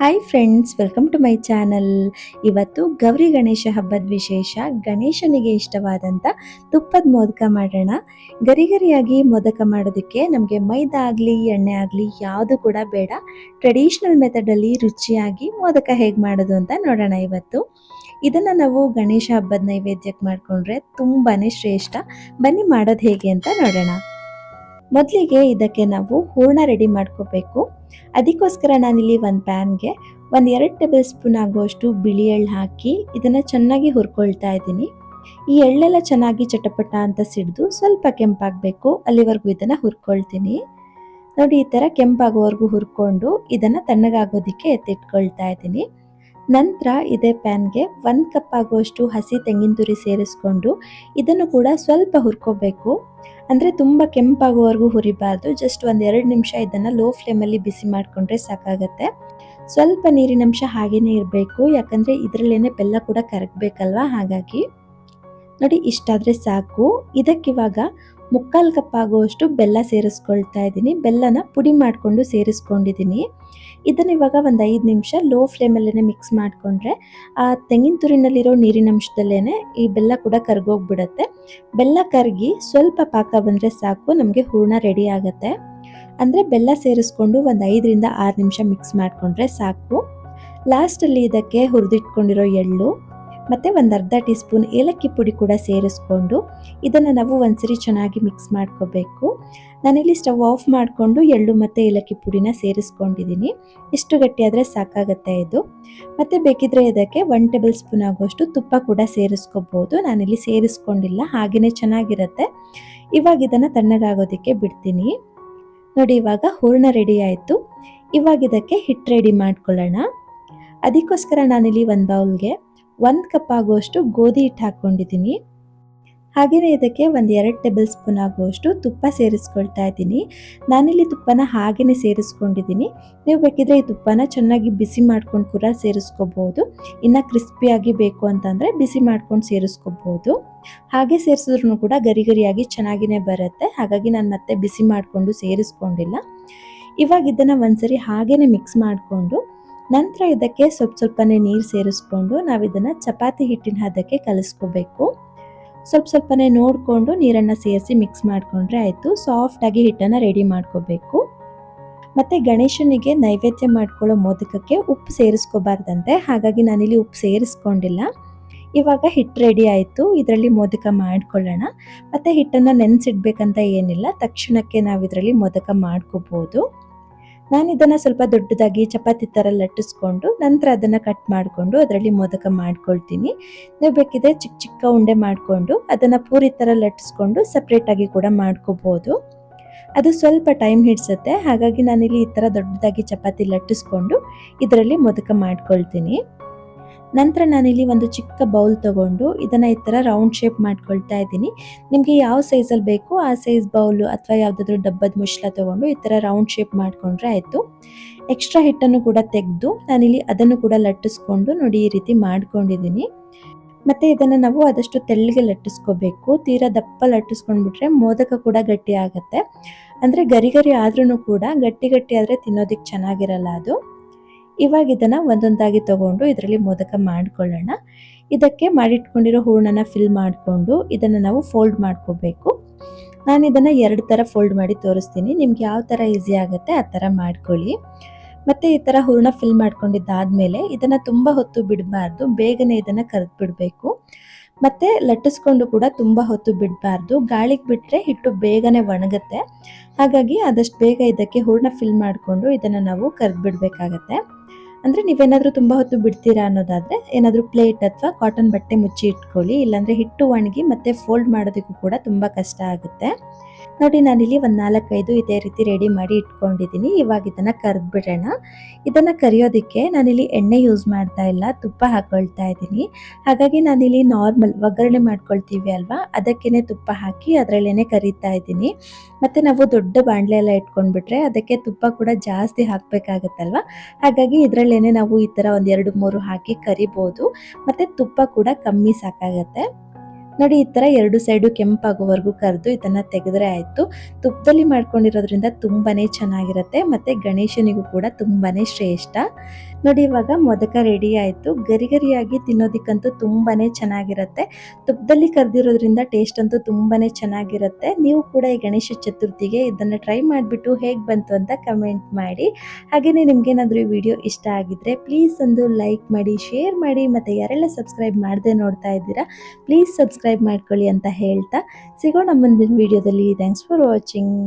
Hi friends welcome to my channel ಇವತ್ತು ಗೌರಿ ಗಣೇಶ ಹಬ್ಬದ ವಿಶೇಷ, ಗಣೇಶನಿಗೆ ಇಷ್ಟವಾದಂಥ ತುಪ್ಪದ ಮೋದಕ ಮಾಡೋಣ. ಗರಿಗರಿಯಾಗಿ ಮೋದಕ ಮಾಡೋದಕ್ಕೆ ನಮಗೆ ಮೈದಾ ಆಗಲಿ, ಎಣ್ಣೆ ಆಗಲಿ ಯಾವುದು ಕೂಡ ಬೇಡ. ಟ್ರೆಡಿಷ್ನಲ್ ಮೆಥಡಲ್ಲಿ ರುಚಿಯಾಗಿ ಮೋದಕ ಹೇಗೆ ಮಾಡೋದು ಅಂತ ನೋಡೋಣ ಇವತ್ತು. ಇದನ್ನು ನಾವು ಗಣೇಶ ಹಬ್ಬದ ನೈವೇದ್ಯಕ್ಕೆ ಮಾಡಿಕೊಂಡ್ರೆ ತುಂಬಾ ಶ್ರೇಷ್ಠ. ಬನ್ನಿ ಮಾಡೋದು ಹೇಗೆ ಅಂತ ನೋಡೋಣ. ಮೊದಲಿಗೆ ಇದಕ್ಕೆ ನಾವು ಹೂರ್ಣ ರೆಡಿ ಮಾಡ್ಕೋಬೇಕು. ಅದಕ್ಕೋಸ್ಕರ ನಾನಿಲ್ಲಿ ಒಂದು ಪ್ಯಾನ್ಗೆ ಒಂದು ಎರಡು ಟೇಬಲ್ ಸ್ಪೂನ್ ಆಗುವಷ್ಟು ಬಿಳಿ ಎಳ್ಳು ಹಾಕಿ ಇದನ್ನು ಚೆನ್ನಾಗಿ ಹುರ್ಕೊಳ್ತಾ ಇದ್ದೀನಿ. ಈ ಎಳ್ಳೆಲ್ಲ ಚೆನ್ನಾಗಿ ಚಟಪಟ ಅಂತ ಸಿಡಿದು ಸ್ವಲ್ಪ ಕೆಂಪಾಗಬೇಕು, ಅಲ್ಲಿವರೆಗೂ ಇದನ್ನು ಹುರ್ಕೊಳ್ತೀನಿ. ನೋಡಿ ಈ ಥರ ಕೆಂಪಾಗೋವರೆಗೂ ಹುರ್ಕೊಂಡು ಇದನ್ನು ತಣ್ಣಗಾಗೋದಕ್ಕೆ ಎತ್ತಿಟ್ಕೊಳ್ತಾ ಇದ್ದೀನಿ. ನಂತರ ಇದೇ ಪ್ಯಾನ್ಗೆ ಒಂದು ಕಪ್ ಆಗುವಷ್ಟು ಹಸಿ ತೆಂಗಿನ ತುರಿ ಸೇರಿಸ್ಕೊಂಡು ಇದನ್ನು ಕೂಡ ಸ್ವಲ್ಪ ಹುರ್ಕೋಬೇಕು. ಅಂದರೆ ತುಂಬ ಕೆಂಪಾಗುವವರೆಗೂ ಹುರಿಬಾರ್ದು. ಜಸ್ಟ್ ಒಂದು ಎರಡು ನಿಮಿಷ ಇದನ್ನು ಲೋ ಫ್ಲೇಮಲ್ಲಿ ಬಿಸಿ ಮಾಡಿಕೊಂಡ್ರೆ ಸಾಕಾಗತ್ತೆ. ಸ್ವಲ್ಪ ನೀರಿನಂಶ ಹಾಗೇನೆ ಇರಬೇಕು. ಯಾಕಂದರೆ ಇದರಲ್ಲೇನೆ ಬೆಲ್ಲ ಕೂಡ ಕರಗಬೇಕಲ್ವ? ಹಾಗಾಗಿ. ನೋಡಿ, ಇಷ್ಟಾದರೆ ಸಾಕು. ಇದಕ್ಕಿವಾಗ ಮುಕ್ಕಾಲು ಕಪ್ ಆಗುವಷ್ಟು ಬೆಲ್ಲ ಸೇರಿಸ್ಕೊಳ್ತಾ ಇದ್ದೀನಿ. ಬೆಲ್ಲನ ಪುಡಿ ಮಾಡಿಕೊಂಡು ಸೇರಿಸ್ಕೊಂಡಿದ್ದೀನಿ. ಇದನ್ನು ಇವಾಗ ಒಂದು ಐದು ನಿಮಿಷ ಲೋ ಫ್ಲೇಮಲ್ಲೇ ಮಿಕ್ಸ್ ಮಾಡಿಕೊಂಡ್ರೆ ಆ ತೆಂಗಿನ ತುರಿನಲ್ಲಿರೋ ನೀರಿನ ಅಂಶದಲ್ಲೇ ಈ ಬೆಲ್ಲ ಕೂಡ ಕರ್ಗೋಗ್ಬಿಡತ್ತೆ. ಬೆಲ್ಲ ಕರಗಿ ಸ್ವಲ್ಪ ಪಾಕ ಬಂದರೆ ಸಾಕು, ನಮಗೆ ಹೂರ್ಣ ರೆಡಿ ಆಗುತ್ತೆ. ಅಂದರೆ ಬೆಲ್ಲ ಸೇರಿಸ್ಕೊಂಡು ಒಂದು ಐದರಿಂದ ಆರು ನಿಮಿಷ ಮಿಕ್ಸ್ ಮಾಡಿಕೊಂಡ್ರೆ ಸಾಕು. ಲಾಸ್ಟಲ್ಲಿ ಇದಕ್ಕೆ ಹುರಿದಿಟ್ಕೊಂಡಿರೋ ಎಳ್ಳು ಮತ್ತು ಒಂದು ಅರ್ಧ ಟೀ ಸ್ಪೂನ್ ಏಲಕ್ಕಿ ಪುಡಿ ಕೂಡ ಸೇರಿಸ್ಕೊಂಡು ಇದನ್ನು ನಾವು ಒಂದ್ಸರಿ ಚೆನ್ನಾಗಿ ಮಿಕ್ಸ್ ಮಾಡ್ಕೋಬೇಕು. ನಾನಿಲ್ಲಿ ಸ್ಟವ್ ಆಫ್ ಮಾಡಿಕೊಂಡು ಎಳ್ಳು ಮತ್ತು ಏಲಕ್ಕಿ ಪುಡಿನ ಸೇರಿಸ್ಕೊಂಡಿದ್ದೀನಿ ಇಷ್ಟು ಗಟ್ಟಿಯಾದರೆ ಸಾಕಾಗುತ್ತೆ ಇದು. ಮತ್ತು ಬೇಕಿದ್ರೆ ಇದಕ್ಕೆ ಒನ್ ಟೇಬಲ್ ಸ್ಪೂನ್ ಆಗುವಷ್ಟು ತುಪ್ಪ ಕೂಡ ಸೇರಿಸ್ಕೋಬೋದು. ನಾನಿಲ್ಲಿ ಸೇರಿಸ್ಕೊಂಡಿಲ್ಲ ಹಾಗೆಯೇ ಚೆನ್ನಾಗಿರುತ್ತೆ. ಇವಾಗ ಇದನ್ನು ತಣ್ಣಗಾಗೋದಕ್ಕೆ ಬಿಡ್ತೀನಿ. ನೋಡಿ, ಇವಾಗ ಹೂರ್ಣ ರೆಡಿ ಆಯಿತು. ಇವಾಗ ಇದಕ್ಕೆ ಹಿಟ್ಟು ರೆಡಿ ಮಾಡ್ಕೊಳ್ಳೋಣ. ಅದಕ್ಕೋಸ್ಕರ ನಾನಿಲ್ಲಿ ಒಂದು ಬೌಲ್ಗೆ ಒಂದು ಕಪ್ ಆಗುವಷ್ಟು ಗೋಧಿ ಹಿಟ್ಟು ಹಾಕ್ಕೊಂಡಿದ್ದೀನಿ. ಹಾಗೆಯೇ ಇದಕ್ಕೆ ಒಂದು ಎರಡು ಟೇಬಲ್ ಸ್ಪೂನ್ ಆಗುವಷ್ಟು ತುಪ್ಪ ಸೇರಿಸ್ಕೊಳ್ತಾ ಇದ್ದೀನಿ. ನಾನಿಲ್ಲಿ ತುಪ್ಪನ ಹಾಗೆಯೇ ಸೇರಿಸ್ಕೊಂಡಿದ್ದೀನಿ. ನೀವು ಬೇಕಿದ್ರೆ ಈ ತುಪ್ಪನ ಚೆನ್ನಾಗಿ ಬಿಸಿ ಮಾಡ್ಕೊಂಡು ಕೂಡ ಸೇರಿಸ್ಕೋಬೋದು. ಇನ್ನು ಕ್ರಿಸ್ಪಿಯಾಗಿ ಬೇಕು ಅಂತಂದರೆ ಬಿಸಿ ಮಾಡ್ಕೊಂಡು ಸೇರಿಸ್ಕೋಬೋದು. ಹಾಗೆ ಸೇರಿಸಿದ್ರು ಕೂಡ ಗರಿ ಗರಿಯಾಗಿ ಚೆನ್ನಾಗಿನೇ ಬರುತ್ತೆ. ಹಾಗಾಗಿ ನಾನು ಮತ್ತೆ ಬಿಸಿ ಮಾಡಿಕೊಂಡು ಸೇರಿಸ್ಕೊಂಡಿಲ್ಲ. ಇವಾಗ ಇದನ್ನು ಒಂದ್ಸರಿ ಹಾಗೆಯೇ ಮಿಕ್ಸ್ ಮಾಡಿಕೊಂಡು ನಂತರ ಇದಕ್ಕೆ ಸ್ವಲ್ಪ ಸ್ವಲ್ಪನೇ ನೀರು ಸೇರಿಸ್ಕೊಂಡು ನಾವು ಇದನ್ನು ಚಪಾತಿ ಹಿಟ್ಟಿನ ಹದಕ್ಕೆ ಕಲಿಸ್ಕೋಬೇಕು. ಸ್ವಲ್ಪ ಸ್ವಲ್ಪನೇ ನೋಡಿಕೊಂಡು ನೀರನ್ನು ಸೇರಿಸಿ ಮಿಕ್ಸ್ ಮಾಡಿಕೊಂಡ್ರೆ ಆಯಿತು. ಸಾಫ್ಟಾಗಿ ಹಿಟ್ಟನ್ನು ರೆಡಿ ಮಾಡ್ಕೋಬೇಕು. ಮತ್ತು ಗಣೇಶನಿಗೆ ನೈವೇದ್ಯ ಮಾಡ್ಕೊಳ್ಳೋ ಮೋದಕಕ್ಕೆ ಉಪ್ಪು ಸೇರಿಸ್ಕೋಬಾರ್ದಂತೆ. ಹಾಗಾಗಿ ನಾನಿಲ್ಲಿ ಉಪ್ಪು ಸೇರಿಸ್ಕೊಂಡಿಲ್ಲ. ಇವಾಗ ಹಿಟ್ಟು ರೆಡಿ ಆಯಿತು. ಇದರಲ್ಲಿ ಮೋದಕ ಮಾಡ್ಕೊಳ್ಳೋಣ. ಮತ್ತು ಹಿಟ್ಟನ್ನು ನೆನೆಸಿಡ್ಬೇಕಂತ ಏನಿಲ್ಲ. ತಕ್ಷಣಕ್ಕೆ ನಾವು ಇದರಲ್ಲಿ ಮೋದಕ ಮಾಡ್ಕೋಬೋದು. ನಾನು ಇದನ್ನು ಸ್ವಲ್ಪ ದೊಡ್ಡದಾಗಿ ಚಪಾತಿ ಥರ ಲಟ್ಟಿಸ್ಕೊಂಡು ನಂತರ ಅದನ್ನು ಕಟ್ ಮಾಡಿಕೊಂಡು ಅದರಲ್ಲಿ ಮೋದಕ ಮಾಡ್ಕೊಳ್ತೀನಿ. ನೀವು ಬೇಕಿದ್ರೆ ಚಿಕ್ಕ ಚಿಕ್ಕ ಉಂಡೆ ಮಾಡಿಕೊಂಡು ಅದನ್ನು ಪೂರಿ ಥರ ಲಟ್ಟಿಸ್ಕೊಂಡು ಸಪ್ರೇಟಾಗಿ ಕೂಡ ಮಾಡ್ಕೋಬೋದು. ಅದು ಸ್ವಲ್ಪ ಟೈಮ್ ಹಿಡಿಸುತ್ತೆ. ಹಾಗಾಗಿ ನಾನಿಲ್ಲಿ ಈ ಥರ ದೊಡ್ಡದಾಗಿ ಚಪಾತಿ ಲಟ್ಟಿಸ್ಕೊಂಡು ಇದರಲ್ಲಿ ಮೋದಕ ಮಾಡ್ಕೊಳ್ತೀನಿ. ನಂತರ ನಾನಿಲ್ಲಿ ಒಂದು ಚಿಕ್ಕ ಬೌಲ್ ತಗೊಂಡು ಇದನ್ನು ಈ ಥರ ರೌಂಡ್ ಶೇಪ್ ಮಾಡ್ಕೊಳ್ತಾ ಇದ್ದೀನಿ. ನಿಮಗೆ ಯಾವ ಸೈಜಲ್ಲಿ ಬೇಕು ಆ ಸೈಜ್ ಬೌಲು ಅಥವಾ ಯಾವುದಾದ್ರೂ ಡಬ್ಬದ ಮುಷ್ಲ ತಗೊಂಡು ಈ ಥರ ರೌಂಡ್ ಶೇಪ್ ಮಾಡಿಕೊಂಡ್ರೆ ಆಯಿತು. ಎಕ್ಸ್ಟ್ರಾ ಹಿಟ್ಟನ್ನು ಕೂಡ ತೆಗೆದು ನಾನಿಲ್ಲಿ ಅದನ್ನು ಕೂಡ ಲಟ್ಟಿಸ್ಕೊಂಡು ನೋಡಿ ಈ ರೀತಿ ಮಾಡ್ಕೊಂಡಿದ್ದೀನಿ. ಮತ್ತು ಇದನ್ನು ನಾವು ಆದಷ್ಟು ತೆಳ್ಳಗೆ ಲಟ್ಟಿಸ್ಕೋಬೇಕು. ತೀರಾ ದಪ್ಪ ಲಟ್ಟಿಸ್ಕೊಂಡ್ಬಿಟ್ರೆ ಮೋದಕ ಕೂಡ ಗಟ್ಟಿ ಆಗುತ್ತೆ. ಅಂದರೆ ಗರಿ ಗರಿ ಆದ್ರೂ ಕೂಡ ಗಟ್ಟಿ ಗಟ್ಟಿ ಆದರೆ ತಿನ್ನೋದಕ್ಕೆ ಚೆನ್ನಾಗಿರಲ್ಲ ಅದು. ಇವಾಗ ಇದನ್ನು ಒಂದೊಂದಾಗಿ ತಗೊಂಡು ಇದರಲ್ಲಿ ಮೋದಕ ಮಾಡ್ಕೊಳ್ಳೋಣ. ಇದಕ್ಕೆ ಮಾಡಿಟ್ಕೊಂಡಿರೋ ಹೂರ್ಣನ ಫಿಲ್ ಮಾಡಿಕೊಂಡು ಇದನ್ನು ನಾವು ಫೋಲ್ಡ್ ಮಾಡ್ಕೋಬೇಕು. ನಾನು ಇದನ್ನು ಎರಡು ಥರ ಫೋಲ್ಡ್ ಮಾಡಿ ತೋರಿಸ್ತೀನಿ. ನಿಮ್ಗೆ ಯಾವ ಥರ ಈಸಿ ಆಗುತ್ತೆ ಆ ಥರ ಮಾಡ್ಕೊಳ್ಳಿ. ಮತ್ತು ಈ ಥರ ಹೂರ್ಣ ಫಿಲ್ ಮಾಡ್ಕೊಂಡಿದ್ದಾದಮೇಲೆ ಇದನ್ನು ತುಂಬ ಹೊತ್ತು ಬಿಡಬಾರ್ದು. ಬೇಗನೆ ಇದನ್ನು ಕರೆದು ಬಿಡಬೇಕು ಮತ್ತು ಲಟ್ಟಿಸ್ಕೊಂಡು ಕೂಡ ತುಂಬ ಹೊತ್ತು ಬಿಡಬಾರ್ದು. ಗಾಳಿಗೆ ಬಿಟ್ಟರೆ ಹಿಟ್ಟು ಬೇಗನೆ ಒಣಗುತ್ತೆ. ಹಾಗಾಗಿ ಆದಷ್ಟು ಬೇಗ ಇದಕ್ಕೆ ಹೂರ್ಣ ಫಿಲ್ ಮಾಡಿಕೊಂಡು ಇದನ್ನು ನಾವು ಕರೆದು ಬಿಡಬೇಕಾಗತ್ತೆ. ಅಂದರೆ ನೀವೇನಾದರೂ ತುಂಬ ಹೊತ್ತು ಬಿಡ್ತೀರಾ ಅನ್ನೋದಾದರೆ ಏನಾದರೂ ಪ್ಲೇಟ್ ಅಥವಾ ಕಾಟನ್ ಬಟ್ಟೆ ಮುಚ್ಚಿ ಇಟ್ಕೊಳ್ಳಿ. ಇಲ್ಲಾಂದರೆ ಹಿಟ್ಟು ಒಣಗಿ ಮತ್ತೆ ಫೋಲ್ಡ್ ಮಾಡೋದಕ್ಕೂ ಕೂಡ ತುಂಬ ಕಷ್ಟ ಆಗುತ್ತೆ. ನೋಡಿ, ನಾನಿಲ್ಲಿ ಒಂದು ನಾಲ್ಕೈದು ಇದೇ ರೀತಿ ರೆಡಿ ಮಾಡಿ ಇಟ್ಕೊಂಡಿದ್ದೀನಿ. ಇವಾಗ ಇದನ್ನು ಕರೆದ್ಬಿಡೋಣ. ಇದನ್ನು ಕರಿಯೋದಕ್ಕೆ ನಾನಿಲ್ಲಿ ಎಣ್ಣೆ ಯೂಸ್ ಮಾಡ್ತಾ ಇಲ್ಲ, ತುಪ್ಪ ಹಾಕೊಳ್ತಾ ಇದ್ದೀನಿ. ಹಾಗಾಗಿ ನಾನಿಲ್ಲಿ ನಾರ್ಮಲ್ ಒಗ್ಗರಣೆ ಮಾಡ್ಕೊಳ್ತೀವಿ ಅಲ್ವಾ? ಅದಕ್ಕೇ ತುಪ್ಪ ಹಾಕಿ ಅದರಲ್ಲೇ ಕರಿತಾ ಇದ್ದೀನಿ. ಮತ್ತು ನಾವು ದೊಡ್ಡ ಬಾಣಲೆ ಎಲ್ಲ ಇಟ್ಕೊಂಡ್ಬಿಟ್ರೆ ಅದಕ್ಕೆ ತುಪ್ಪ ಕೂಡ ಜಾಸ್ತಿ ಹಾಕಬೇಕಾಗತ್ತಲ್ವ? ಹಾಗಾಗಿ ಇದರಲ್ಲೇ ನಾವು ಈ ಥರ ಒಂದು ಎರಡು ಮೂರು ಹಾಕಿ ಕರಿಬೋದು. ಮತ್ತು ತುಪ್ಪ ಕೂಡ ಕಮ್ಮಿ ಸಾಕಾಗತ್ತೆ. ನೋಡಿ, ಈ ಥರ ಎರಡು ಸೈಡು ಕೆಂಪಾಗೋವರೆಗೂ ಕರೆದು ಇದನ್ನು ತೆಗೆದ್ರೆ ಆಯಿತು. ತುಪ್ಪದಲ್ಲಿ ಮಾಡ್ಕೊಂಡಿರೋದ್ರಿಂದ ತುಂಬಾ ಚೆನ್ನಾಗಿರುತ್ತೆ, ಮತ್ತು ಗಣೇಶನಿಗೂ ಕೂಡ ತುಂಬಾ ಶ್ರೇಷ್ಠ. ನೋಡಿ, ಇವಾಗ ಮೊದಕ ರೆಡಿ ಆಯಿತು. ಗರಿ ಗರಿಯಾಗಿ ತಿನ್ನೋದಕ್ಕಂತೂ ತುಂಬಾನೇ ಚೆನ್ನಾಗಿರುತ್ತೆ. ತುಪ್ಪದಲ್ಲಿ ಕರೆದಿರೋದ್ರಿಂದ ಟೇಸ್ಟ್ ಅಂತೂ ತುಂಬಾನೇ ಚೆನ್ನಾಗಿರುತ್ತೆ. ನೀವು ಕೂಡ ಈ ಗಣೇಶ ಚತುರ್ಥಿಗೆ ಇದನ್ನು ಟ್ರೈ ಮಾಡಿಬಿಟ್ಟು ಹೇಗೆ ಬಂತು ಅಂತ ಕಮೆಂಟ್ ಮಾಡಿ. ಹಾಗೆಯೇ ನಿಮಗೇನಾದರೂ ಈ ವಿಡಿಯೋ ಇಷ್ಟ ಆಗಿದ್ರೆ ಪ್ಲೀಸ್ ಒಂದು ಲೈಕ್ ಮಾಡಿ ಶೇರ್ ಮಾಡಿ, ಮತ್ತು ಯಾರೆಲ್ಲ ಸಬ್ಸ್ಕ್ರೈಬ್ ಮಾಡದೆ ನೋಡ್ತಾ ಇದ್ದೀರಾ ಪ್ಲೀಸ್ ಸಬ್ಸ್ಕ್ರೈಬ್ ಮಾಡ್ಕೊಳ್ಳಿ ಅಂತ ಹೇಳ್ತಾ. ಸಿಗೋಣ ಮುಂದಿನ ವಿಡಿಯೋದಲ್ಲಿ ಥ್ಯಾಂಕ್ಸ್ ಫಾರ್ ವಾಚಿಂಗ್